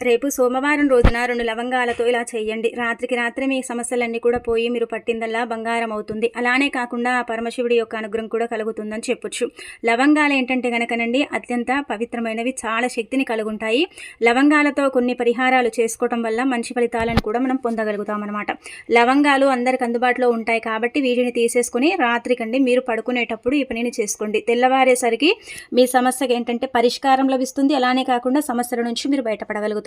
రేపు సోమవారం రోజున రెండు లవంగాలతో ఇలా చేయండి. రాత్రికి రాత్రి మీ సమస్యలన్నీ కూడా పోయి మీరు పట్టిందల్లా బంగారం అవుతుంది. అలానే కాకుండా ఆ పరమశివుడి యొక్క అనుగ్రహం కూడా కలుగుతుందని చెప్పొచ్చు. లవంగాలు ఏంటంటే గనకనండి అత్యంత పవిత్రమైనవి చాలా శక్తిని కలుగుంటాయి. లవంగాలతో కొన్ని పరిహారాలు చేసుకోవటం వల్ల మంచి ఫలితాలను కూడా మనం పొందగలుగుతాం అనమాట లవంగాలు అందరికి అందుబాటులో ఉంటాయి కాబట్టి వీటిని తీసేసుకుని రాత్రికండి మీరు పడుకునేటప్పుడు ఈ పనిని చేసుకోండి. తెల్లవారేసరికి మీ సమస్యకి ఏంటంటే పరిష్కారం లభిస్తుంది. అలానే కాకుండా సమస్యల నుంచి మీరు బయటపడగలుగుతారు.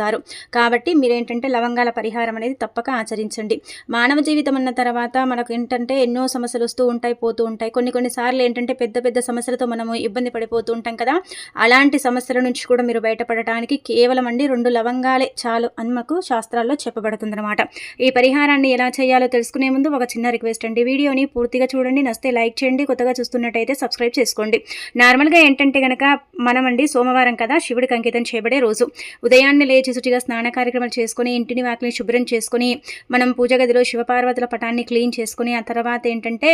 కాబట్టి మీరేంటంటే లవంగాల పరిహారం అనేది తప్పక ఆచరించండి. మానవ జీవితం అన్న తర్వాత మనకు ఏంటంటే ఎన్నో సమస్యలు వస్తూ ఉంటాయి పోతూ ఉంటాయి. కొన్ని కొన్నిసార్లు ఏంటంటే పెద్ద పెద్ద సమస్యలతో మనము ఇబ్బంది పడిపోతూ ఉంటాం కదా. అలాంటి సమస్యల నుంచి కూడా మీరు బయటపడటానికి కేవలం అండి రెండు లవంగాలే చాలు అని మాకు శాస్త్రాల్లో చెప్పబడుతుందన్నమాట. ఈ పరిహారాన్ని ఎలా చేయాలో తెలుసుకునే ముందు ఒక చిన్న రిక్వెస్ట్ అండి. వీడియోని పూర్తిగా చూడండి. నస్తే లైక్ చేయండి. కొత్తగా చూస్తున్నట్టయితే సబ్స్క్రైబ్ చేసుకోండి. నార్మల్గా ఏంటంటే కనుక మనమండి సోమవారం కదా శివుడికి అంకితం చేయబడే రోజు. ఉదయాన్నే లేచి శుచిగా స్నాన కార్యక్రమాలు చేసుకుని ఇంటిని వాకిని శుభ్రం చేసుకుని మనం పూజ గదిలో శివపార్వతుల పటాన్ని క్లీన్ చేసుకుని ఆ తర్వాత ఏంటంటే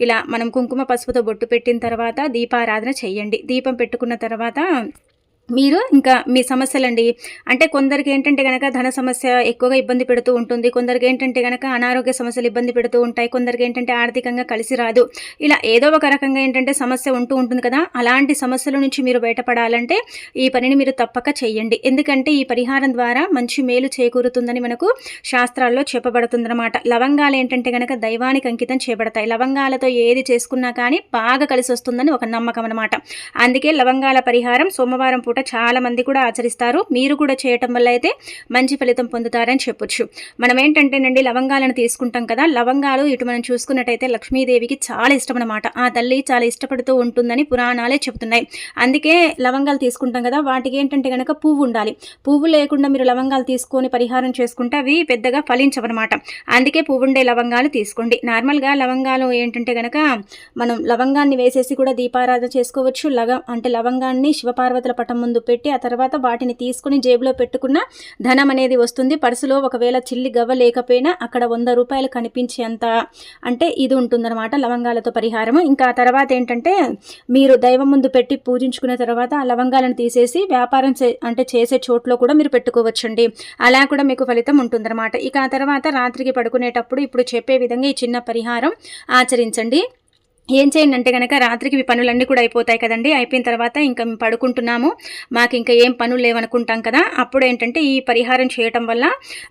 ఇలా మనం కుంకుమ పసుపుతో బొట్టు పెట్టిన తర్వాత దీపారాధన చేయండి. దీపం పెట్టుకున్న తర్వాత మీరు ఇంకా మీ సమస్యలండి. అంటే కొందరికి ఏంటంటే కనుక ధన సమస్య ఎక్కువగా ఇబ్బంది పెడుతూ ఉంటుంది. కొందరికి ఏంటంటే కనుక అనారోగ్య సమస్యలు ఇబ్బంది పెడుతూ ఉంటాయి. కొందరికి ఏంటంటే ఆర్థికంగా కలిసి రాదు. ఇలా ఏదో ఒక రకంగా ఏంటంటే సమస్య ఉంటూ ఉంటుంది కదా. అలాంటి సమస్యల నుంచి మీరు బయటపడాలంటే ఈ పనిని మీరు తప్పక చేయండి ఎందుకంటే ఈ పరిహారం ద్వారా మంచి మేలు చేకూరుతుందని మనకు శాస్త్రాల్లో చెప్పబడుతుందన్నమాట. లవంగాలు ఏంటంటే కనుక దైవానికి అంకితం చేయబడతాయి. లవంగాలతో ఏది చేసుకున్నా కానీ బాగా కలిసి వస్తుందని ఒక నమ్మకం అనమాట అందుకే లవంగాల పరిహారం సోమవారం పూట చాలా మంది కూడా ఆచరిస్తారు. మీరు కూడా చేయటం వల్ల అయితే మంచి ఫలితం పొందుతారని చెప్పొచ్చు. మనం ఏంటంటేనండి లవంగాలను తీసుకుంటాం కదా లవంగాలు ఇటు మనం చూసుకున్నట్టయితే లక్ష్మీదేవికి చాలా ఇష్టం అనమాట ఆ తల్లి చాలా ఇష్టపడుతూ ఉంటుందని పురాణాలే చెబుతున్నాయి. అందుకే లవంగాలు తీసుకుంటాం కదా వాటికి ఏంటంటే కనుక పువ్వు ఉండాలి. పువ్వు లేకుండా మీరు లవంగాలు తీసుకొని పరిహారం చేసుకుంటే అవి పెద్దగా ఫలించవన్నమాట. అందుకే పువ్వు ఉండే లవంగాలు తీసుకోండి. నార్మల్గా లవంగాలు ఏంటంటే కనుక మనం లవంగాన్ని వేసేసి కూడా దీపారాధన చేసుకోవచ్చు. లగ అంటే లవంగాన్ని శివపార్వతుల పటం ముందు పెట్టి ఆ తర్వాత వాటిని తీసుకుని జేబులో పెట్టుకున్న ధనం అనేది వస్తుంది. పర్సులో ఒకవేళ చిల్లి గవ్వ లేకపోయినా అక్కడ వంద రూపాయలు కనిపించేంత అంటే ఇది ఉంటుందన్నమాట లవంగాలతో పరిహారం. ఇంకా ఆ తర్వాత ఏంటంటే మీరు దైవం ముందు పెట్టి పూజించుకున్న తర్వాత ఆ లవంగాలను తీసేసి వ్యాపారం చే అంటే చేసే చోట్లో కూడా మీరు పెట్టుకోవచ్చండి. అలా కూడా మీకు ఫలితం ఉంటుందన్నమాట. ఇక ఆ తర్వాత రాత్రికి పడుకునేటప్పుడు ఇప్పుడు చెప్పే విధంగా ఈ చిన్న పరిహారం ఆచరించండి. ఏం చేయండి అంటే కనుక రాత్రికి మీ పనులన్నీ కూడా అయిపోతాయి కదండి. అయిపోయిన తర్వాత ఇంకా మేము పడుకుంటున్నాము. మాకు ఇంకా ఏం పనులు లేవనుకుంటాం కదా. అప్పుడు ఏంటంటే ఈ పరిహారం చేయటం వల్ల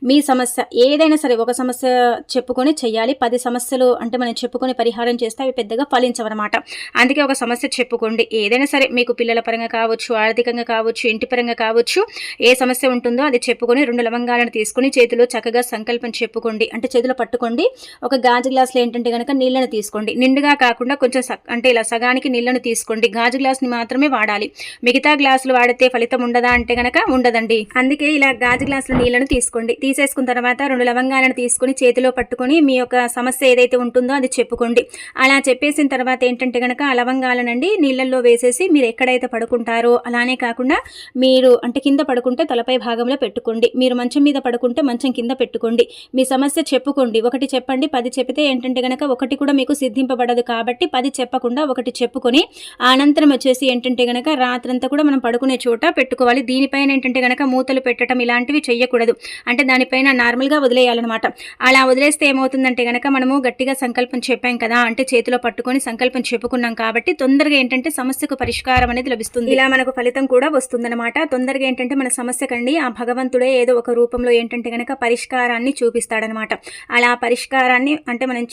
మీ సమస్య ఏదైనా సరే ఒక సమస్య చెప్పుకొని చెయ్యాలి. పది సమస్యలు అంటే మనం చెప్పుకొని పరిహారం చేస్తే అవి పెద్దగా ఫలించవన్నమాట. అందుకే ఒక సమస్య చెప్పుకోండి. ఏదైనా సరే మీకు పిల్లల పరంగా కావచ్చు ఆర్థికంగా కావచ్చు ఇంటి పరంగా కావచ్చు ఏ సమస్య ఉంటుందో అది చెప్పుకొని రెండు లవంగాలను తీసుకొని చేతిలో చక్కగా సంకల్పం చెప్పుకోండి. అంటే చేతిలో పట్టుకోండి. ఒక గాజు గ్లాసులో ఏంటంటే కనుక నీళ్ళని తీసుకోండి. నిండుగా కాకుండా కొంచెం స- అంటే ఇలా సగానికి నీళ్ళను తీసుకోండి. గాజు గ్లాస్ని మాత్రమే వాడాలి. మిగతా గ్లాసులు వాడితే ఫలితం ఉండదా అంటే గనక ఉండదండి. అందుకే ఇలా గాజు గ్లాసుల నీళ్ళను తీసుకోండి. తీసేసుకున్న తర్వాత రెండు లవంగాలను తీసుకొని చేతిలో పట్టుకొని మీ యొక్క సమస్య ఏదైతే ఉంటుందో అది చెప్పుకోండి. అలా చెప్పేసిన తర్వాత ఏంటంటే గనక ఆ లవంగాలనండి నీళ్ళల్లో వేసేసి మీరు ఎక్కడైతే పడుకుంటారో అలానే కాకుండా మీరు అంటే కింద పడుకుంటే తలపై భాగంలో పెట్టుకోండి. మీరు మంచం మీద పడుకుంటే మంచం కింద పెట్టుకోండి. మీ సమస్య చెప్పుకోండి. ఒకటి చెప్పండి పది చెప్తే ఏంటంటే గనక ఒకటి కూడా మీకు సిద్ధింపబడదు కాబట్టి పది చెప్పకుండా ఒకటి చెప్పుకొని అనంతరం వచ్చేసి ఏంటంటే గనక రాత్రంతా కూడా మనం పడుకునే చోట పెట్టుకోవాలి. దీనిపైన ఏంటంటే గనక మూతలు పెట్టడం ఇలాంటివి చెయ్యకూడదు. అంటే దానిపైన నార్మల్గా వదిలేయాలన్నమాట. అలా వదిలేస్తే ఏమవుతుందంటే గనక మనము గట్టిగా సంకల్పం చెప్పాం కదా అంటే చేతిలో పట్టుకొని సంకల్పం చెప్పుకున్నాం కాబట్టి తొందరగా ఏంటంటే సమస్యకు పరిష్కారం అనేది లభిస్తుంది. ఇలా మనకు ఫలితం కూడా వస్తుందన్నమాట. తొందరగా ఏంటంటే మన సమస్యకండి ఆ భగవంతుడే ఏదో ఒక రూపంలో ఏంటంటే గనక పరిష్కారాన్ని చూపిస్తాడనమాట అలా పరిష్కారాన్ని అంటే మనం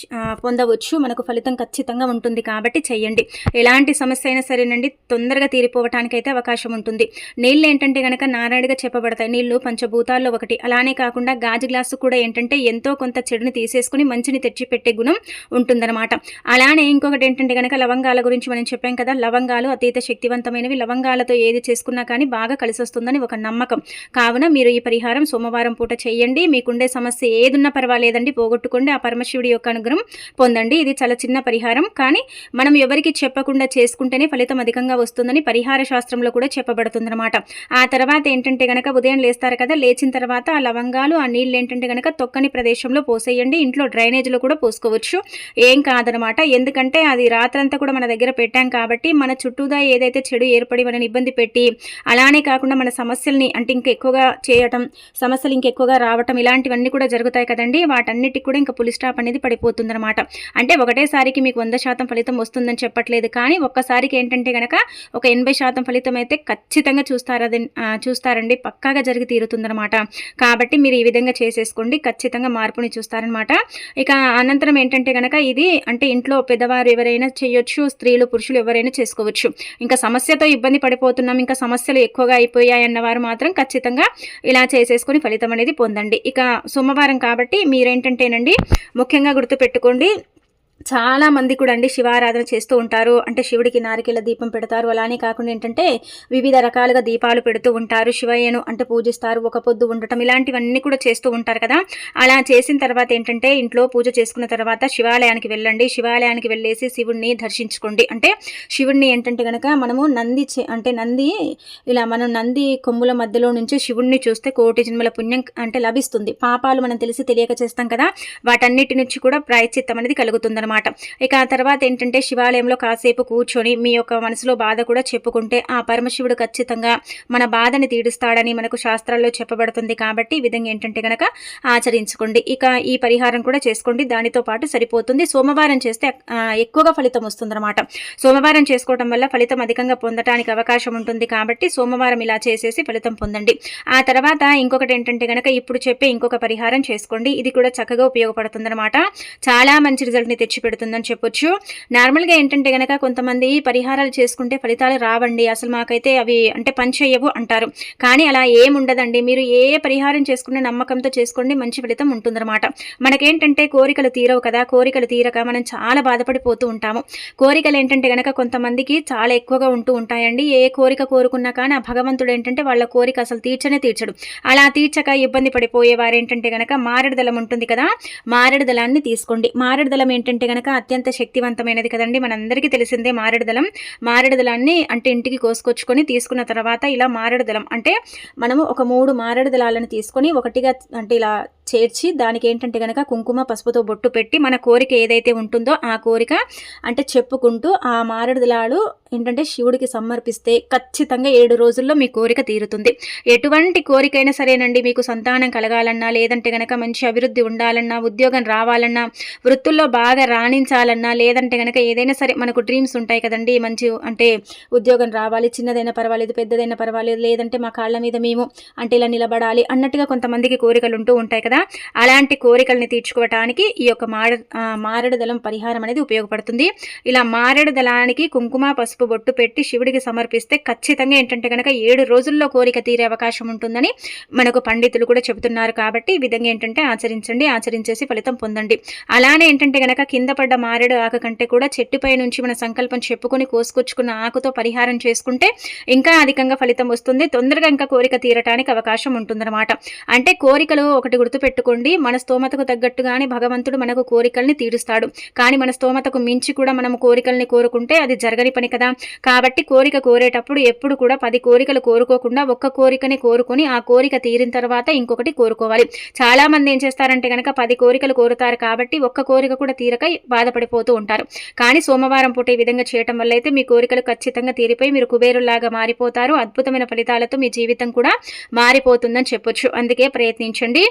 పొందవచ్చు. మనకు ఫలితం ఖచ్చితంగా ఉంటుంది కాబట్టి చెయ్యండి. ఎలాంటి సమస్య అయినా సరేనండి తొందరగా తీరిపోవటానికి అయితే అవకాశం ఉంటుంది. నీళ్ళు ఏంటంటే గనక నారాయణగా చెప్పబడతాయి. నీళ్ళు పంచభూతాల్లో ఒకటి. అలానే కాకుండా గాజు గ్లాసు కూడా ఏంటంటే ఎంతో కొంత చెడుని తీసేసుకుని మంచిని తెచ్చిపెట్టే గుణం ఉంటుందన్నమాట. అలానే ఇంకొకటి ఏంటంటే గనక లవంగాల గురించి మనం చెప్పాం కదా లవంగాలు అతీత శక్తివంతమైనవి. లవంగాలతో ఏది చేసుకున్నా కానీ బాగా కలిసి వస్తుందని ఒక నమ్మకం. కావున మీరు ఈ పరిహారం సోమవారం పూట చేయండి మీకుండే సమస్య ఏదున్నా పర్వాలేదండి. పోగొట్టుకోండి. ఆ పరమశివుడి యొక్క అనుగ్రహం పొందండి. ఇది చాలా చిన్న పరిహారం. కానీ మనం ఎవరికి చెప్పకుండా చేసుకుంటేనే ఫలితం అధికంగా వస్తుందని పరిహార శాస్త్రంలో కూడా చెప్పబడుతుందన్నమాట. ఆ తర్వాత ఏంటంటే గనక ఉదయం లేస్తారు కదా లేచిన తర్వాత ఆ లవంగాలు ఆ నీళ్ళు ఏంటంటే గనక తొక్కని ప్రదేశంలో పోసేయండి. ఇంట్లో డ్రైనేజ్లో కూడా పోసుకోవచ్చు. ఏం కాదనమాట ఎందుకంటే అది రాత్రంతా కూడా మన దగ్గర పెట్టాం కాబట్టి మన చుట్టూదా ఏదైతే చెడు ఏర్పడి మనని ఇబ్బంది పెట్టి అలానే కాకుండా మన సమస్యల్ని అంటే ఇంకా ఎక్కువగా చేయటం సమస్యలు ఇంకెక్కువగా రావటం ఇలాంటివన్నీ కూడా జరుగుతాయి కదండి. వాటన్నిటికి కూడా ఇంకా పులి స్టాప్ అనేది పడిపోతుందన్నమాట. అంటే ఒకటేసారికి మీకు వంద శాతం ఫలితం వస్తుందని చెప్పట్లేదు. కానీ ఒక్కసారికి ఏంటంటే కనుక ఒక ఎనభై శాతం ఫలితం అయితే ఖచ్చితంగా చూస్తారది చూస్తారండి. పక్కాగా జరిగి తీరుతుందన్నమాట. కాబట్టి మీరు ఈ విధంగా చేసేసుకోండి. ఖచ్చితంగా మార్పుని చూస్తారనమాట ఇక అనంతరం ఏంటంటే కనుక ఇది అంటే ఇంట్లో పెద్దవారు ఎవరైనా చేయొచ్చు స్త్రీలు పురుషులు ఎవరైనా చేసుకోవచ్చు. ఇంకా సమస్యతో ఇబ్బంది పడిపోతున్నాం ఇంకా సమస్యలు ఎక్కువగా అయిపోయాయి అన్నవారు మాత్రం ఖచ్చితంగా ఇలా చేసేసుకొని ఫలితం అనేది పొందండి. ఇక సోమవారం కాబట్టి మీరేంటంటేనండి ముఖ్యంగా గుర్తుపెట్టుకోండి చాలా మంది కూడా అండి శివారాధన చేస్తూ ఉంటారు. అంటే శివుడికి నారికేల దీపం పెడతారు. అలానే కాకుండా ఏంటంటే వివిధ రకాలుగా దీపాలు పెడుతూ ఉంటారు. శివయ్యను అంటే పూజిస్తారు. ఒక పొద్దు ఉండటం ఇలాంటివన్నీ కూడా చేస్తూ ఉంటారు కదా. అలా చేసిన తర్వాత ఏంటంటే ఇంట్లో పూజ చేసుకున్న తర్వాత శివాలయానికి వెళ్ళండి. శివాలయానికి వెళ్ళేసి శివుడిని దర్శించుకోండి. అంటే శివుడిని ఏంటంటే కనుక మనము నంది అంటే నంది ఇలా మనం నంది కొమ్ముల మధ్యలో నుంచి శివుడిని చూస్తే కోటి జన్మల పుణ్యం అంటే లభిస్తుంది. పాపాలు మనం తెలిసి తెలియక చేస్తాం కదా. వాటన్నిటి నుంచి కూడా ప్రాయశ్చిత్తం అనేది కలుగుతుందన్నమాట. ఇక ఆ తర్వాత ఏంటంటే శివాలయంలో కాసేపు కూర్చొని మీ యొక్క మనసులో బాధ కూడా చెప్పుకుంటే ఆ పరమశివుడు ఖచ్చితంగా మన బాధని తీడుస్తాడని మనకు శాస్త్రాల్లో చెప్పబడుతుంది కాబట్టి ఈ విధంగా ఏంటంటే గనక ఆచరించుకోండి. ఇక ఈ పరిహారం కూడా చేసుకోండి. దానితో పాటు సరిపోతుంది. సోమవారం చేస్తే ఎక్కువగా ఫలితం వస్తుందన్నమాట. సోమవారం చేసుకోవడం వల్ల ఫలితం అధికంగా పొందడానికి అవకాశం ఉంటుంది కాబట్టి సోమవారం ఇలా చేసేసి ఫలితం పొందండి. ఆ తర్వాత ఇంకొకటి ఏంటంటే కనుక ఇప్పుడు చెప్పే ఇంకొక పరిహారం చేసుకోండి. ఇది కూడా చక్కగా ఉపయోగపడుతుందన్నమాట. చాలా మంచి రిజల్ట్ని తెచ్చి పెడుతుందని చెప్పొచ్చు. నార్మల్గా ఏంటంటే గనక కొంతమంది పరిహారాలు చేసుకుంటే ఫలితాలు రావండి. అసలు మాకైతే అవి అంటే పనిచేయవు అంటారు. కానీ అలా ఏముండదండి. మీరు ఏ పరిహారం చేసుకునే నమ్మకంతో చేసుకోండి మంచి ఫలితం ఉంటుందన్నమాట. మనకేంటంటే కోరికలు తీరవు కదా. కోరికలు తీరక మనం చాలా బాధపడిపోతూ ఉంటాము. కోరికలు ఏంటంటే గనక కొంతమందికి చాలా ఎక్కువగా ఉంటూ ఉంటాయండి. ఏ కోరిక కోరుకున్నా కానీ ఆ భగవంతుడు ఏంటంటే వాళ్ళ కోరిక అసలు తీర్చనే తీర్చడు. అలా తీర్చక ఇబ్బంది పడిపోయేవారు ఏంటంటే గనక మారేడు ఉంటుంది కదా. మారేడు దళాన్ని తీసుకోండి. మారేడు దళం ఏంటంటే గనక అత్యంత శక్తివంతమైనది కదండి. మనందరికీ తెలిసిందే మారేడుదలం. మారేడుదలాన్ని అంటే ఇంటికి కోసుకొచ్చుకొని తీసుకున్న తర్వాత ఇలా మారేడుదలం అంటే మనము ఒక మూడు మారేడుదళాలను తీసుకొని ఒకటిగా అంటే ఇలా చేర్చి దానికి ఏంటంటే కనుక కుంకుమ పసుపుతో బొట్టు పెట్టి మన కోరిక ఏదైతే ఉంటుందో ఆ కోరిక అంటే చెప్పుకుంటూ ఆ మారేడు ఏంటంటే శివుడికి సమర్పిస్తే ఖచ్చితంగా ఏడు రోజుల్లో మీ కోరిక తీరుతుంది. ఎటువంటి కోరికైనా సరేనండి మీకు సంతానం కలగాలన్నా లేదంటే కనుక మంచి అభివృద్ధి ఉండాలన్నా ఉద్యోగం రావాలన్నా వృత్తుల్లో బాగా రాణించాలన్నా లేదంటే కనుక ఏదైనా సరే మనకు డ్రీమ్స్ ఉంటాయి కదండి మంచి అంటే ఉద్యోగం రావాలి చిన్నదైనా పర్వాలేదు పెద్దదైనా పర్వాలేదు లేదంటే మా కాళ్ళ మీద మేము అంటే ఇలా నిలబడాలి అన్నట్టుగా కొంతమందికి కోరికలు ఉంటూ ఉంటాయి కదా. అలాంటి కోరికల్ని తీర్చుకోవటానికి ఈ యొక్క మార ఆ, మారేడు దళం పరిహారం అనేది ఉపయోగపడుతుంది. ఇలా మారేడు దళానికి కుంకుమ పసుపు బొట్టు పెట్టి శివుడికి సమర్పిస్తే ఖచ్చితంగా ఏంటంటే కనుక ఏడు రోజుల్లో కోరిక తీరే అవకాశం ఉంటుందని మనకు పండితులు కూడా చెబుతున్నారు కాబట్టి ఈ విధంగా ఏంటంటే ఆచరించండి ఆచరించేసి ఫలితం పొందండి. అలానే ఏంటంటే గనక కింద పడ్డ మారేడు ఆకు కంటే కూడా చెట్టుపై నుంచి మన సంకల్పం చెప్పుకొని కోసుకొచ్చుకున్న ఆకుతో పరిహారం చేసుకుంటే ఇంకా అధికంగా ఫలితం వస్తుంది. తొందరగా ఇంకా కోరిక తీరటానికి అవకాశం ఉంటుందన్నమాట. అంటే కోరికలు ఒకటి గుర్తుపెట్టుకోండి మన స్తోమతకు తగ్గట్టుగానే భగవంతుడు మనకు కోరికల్ని తీరుస్తాడు. కానీ మన స్తోమతకు మించి కూడా మనం కోరికల్ని కోరుకుంటే అది జరగని పని కదా. కాబట్టి కోరిక కోరేటప్పుడు ఎప్పుడు కూడా పది కోరికలు కోరుకోకుండా ఒక్క కోరికని కోరుకొని ఆ కోరిక తీరిన తర్వాత ఇంకొకటి కోరుకోవాలి. చాలా మంది ఏం చేస్తారంటే కనుక పది కోరికలు కోరుతారు కాబట్టి ఒక్క కోరిక కూడా తీరక బాధపడిపోతూ ఉంటారు. కానీ సోమవారం పూట ఈ విధంగా చేయటం వల్ల అయితే మీ కోరికలు ఖచ్చితంగా తీరిపోయి మీరు కుబేరులాగా మారిపోతారు. అద్భుతమైన ఫలితాలతో మీ జీవితం కూడా మారిపోతుందని చెప్పొచ్చు. అందుకే ప్రయత్నించండి.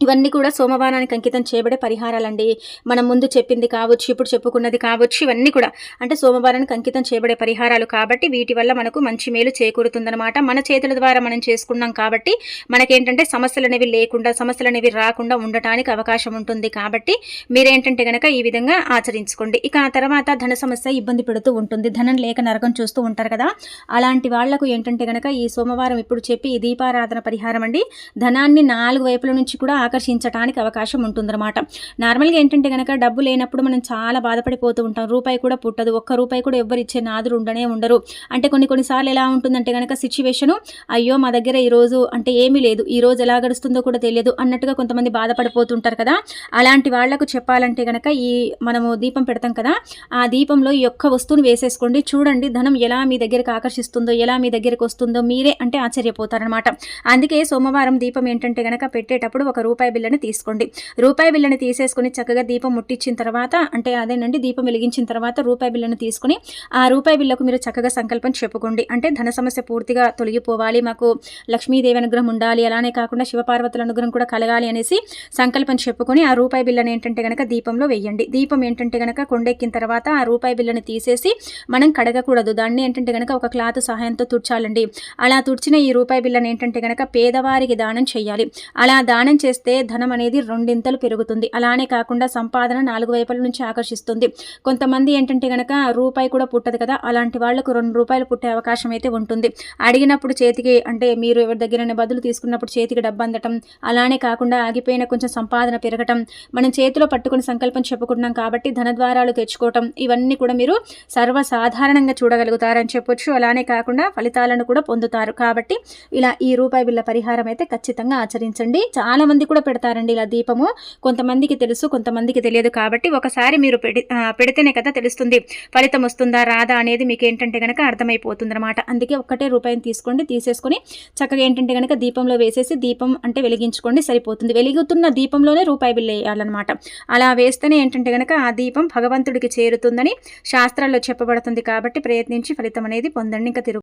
ఇవన్నీ కూడా సోమవారానికి అంకితం చేయబడే పరిహారాలండి. మనం ముందు చెప్పింది కావచ్చు ఇప్పుడు చెప్పుకున్నది కావచ్చు ఇవన్నీ కూడా అంటే సోమవారానికి అంకితం చేయబడే పరిహారాలు కాబట్టి వీటి వల్ల మనకు మంచి మేలు చేకూరుతుందన్నమాట. మన చేతుల ద్వారా మనం చేసుకున్నాం కాబట్టి మనకేంటంటే సమస్యలు అనేవి లేకుండా సమస్యలు అనేవి రాకుండా ఉండటానికి అవకాశం ఉంటుంది కాబట్టి మీరేంటంటే గనక ఈ విధంగా ఆచరించుకోండి. ఇక ఆ తర్వాత ధన సమస్య ఇబ్బంది పెడుతూ ఉంటుంది. ధనం లేక నరకం చూస్తూ ఉంటారు కదా. అలాంటి వాళ్ళకు ఏంటంటే గనక ఈ సోమవారం ఇప్పుడు చెప్పి ఈ దీపారాధన పరిహారం అండి. ధనాన్ని నాలుగు వైపుల నుంచి కూడా ఆకర్షించడానికి అవకాశం ఉంటుందన్నమాట. నార్మల్గా ఏంటంటే కనుక డబ్బు లేనప్పుడు మనం చాలా బాధపడిపోతూ ఉంటాం. రూపాయి కూడా పుట్టదు. ఒక్క రూపాయి కూడా ఎవ్వరు ఇచ్చే నాదులు ఉండనే ఉండరు. అంటే కొన్ని కొన్నిసార్లు ఎలా ఉంటుందంటే కనుక సిచ్యువేషను అయ్యో మా దగ్గర ఈరోజు అంటే ఏమీ లేదు. ఈ రోజు ఎలా గడుస్తుందో కూడా తెలియదు అన్నట్టుగా కొంతమంది బాధపడిపోతుంటారు కదా. అలాంటి వాళ్ళకు చెప్పాలంటే కనుక ఈ మనము దీపం పెడతాం కదా. ఆ దీపంలో ఈ యొక్క వస్తువును వేసేసుకోండి. చూడండి ధనం ఎలా మీ దగ్గరికి ఆకర్షిస్తుందో ఎలా మీ దగ్గరికి వస్తుందో మీరే అంటే ఆశ్చర్యపోతారనమాట అందుకే సోమవారం దీపం ఏంటంటే కనుక పెట్టేటప్పుడు ఒక రూపాయి రూపాయి బిల్లని తీసుకోండి. రూపాయి బిల్లని తీసేసుకొని చక్కగా దీపం ముట్టించిన తర్వాత అంటే అదేనండి దీపం వెలిగించిన తర్వాత రూపాయి బిల్లను తీసుకుని ఆ రూపాయి బిల్లకు మీరు చక్కగా సంకల్పం చెప్పుకోండి. అంటే ధన సమస్య పూర్తిగా తొలగిపోవాలి మాకు లక్ష్మీదేవి అనుగ్రహం ఉండాలి అలానే కాకుండా శివపార్వతుల అనుగ్రహం కూడా కలగాలి అనేసి సంకల్పం చెప్పుకొని ఆ రూపాయి బిల్లని ఏంటంటే కనుక దీపంలో వేయండి. దీపం ఏంటంటే కనుక కొండెక్కిన తర్వాత ఆ రూపాయి బిల్లని తీసేసి మనం కడగకూడదు. దాన్ని ఏంటంటే కనుక ఒక క్లాత్ సహాయంతో తుడ్చాలండి. అలా తుడిచిన ఈ రూపాయి బిల్లని ఏంటంటే కనుక పేదవారికి దానం చేయాలి. అలా దానం చేస్తే ధనం అనేది రెండింతలు పెరుగుతుంది. అలానే కాకుండా సంపాదన నాలుగు వైపుల నుంచి ఆకర్షిస్తుంది. కొంతమంది ఏంటంటే కనుక రూపాయి కూడా పుట్టదు కదా అలాంటి వాళ్ళకు రెండు రూపాయలు పుట్టే అవకాశం అయితే ఉంటుంది. అడిగినప్పుడు చేతికి అంటే మీరు ఎవరి దగ్గర బదులు తీసుకున్నప్పుడు చేతికి డబ్బు అందటం అలానే కాకుండా ఆగిపోయిన కొంచెం సంపాదన పెరగటం మనం చేతిలో పట్టుకుని సంకల్పం చెప్పుకుంటున్నాం కాబట్టి ధనద్వారాలు తెచ్చుకోవటం ఇవన్నీ కూడా మీరు సర్వసాధారణంగా చూడగలుగుతారని చెప్పొచ్చు. అలానే కాకుండా ఫలితాలను కూడా పొందుతారు. కాబట్టి ఇలా ఈ రూపాయి బిల్ల పరిహారం అయితే ఖచ్చితంగా ఆచరించండి. చాలా మంది కూడా పెడతారండి ఇలా దీపము. కొంతమందికి తెలుసు కొంతమందికి తెలియదు కాబట్టి ఒకసారి మీరు పెడి పెడితేనే కదా తెలుస్తుంది. ఫలితం వస్తుందా రాదా అనేది మీకు ఏంటంటే కనుక అర్థమైపోతుంది అనమాట అందుకే ఒక్కటే రూపాయిని తీసుకోండి తీసేసుకొని చక్కగా ఏంటంటే కనుక దీపంలో వేసేసి దీపం అంటే వెలిగించుకోండి సరిపోతుంది. వెలుగుతున్న దీపంలోనే రూపాయి బిల్లు వేయాలన్నమాట. అలా వేస్తేనే ఏంటంటే కనుక ఆ దీపం భగవంతుడికి చేరుతుందని శాస్త్రాల్లో చెప్పబడుతుంది కాబట్టి ప్రయత్నించి ఫలితం అనేది పొందండి. ఇంకా తిరుగు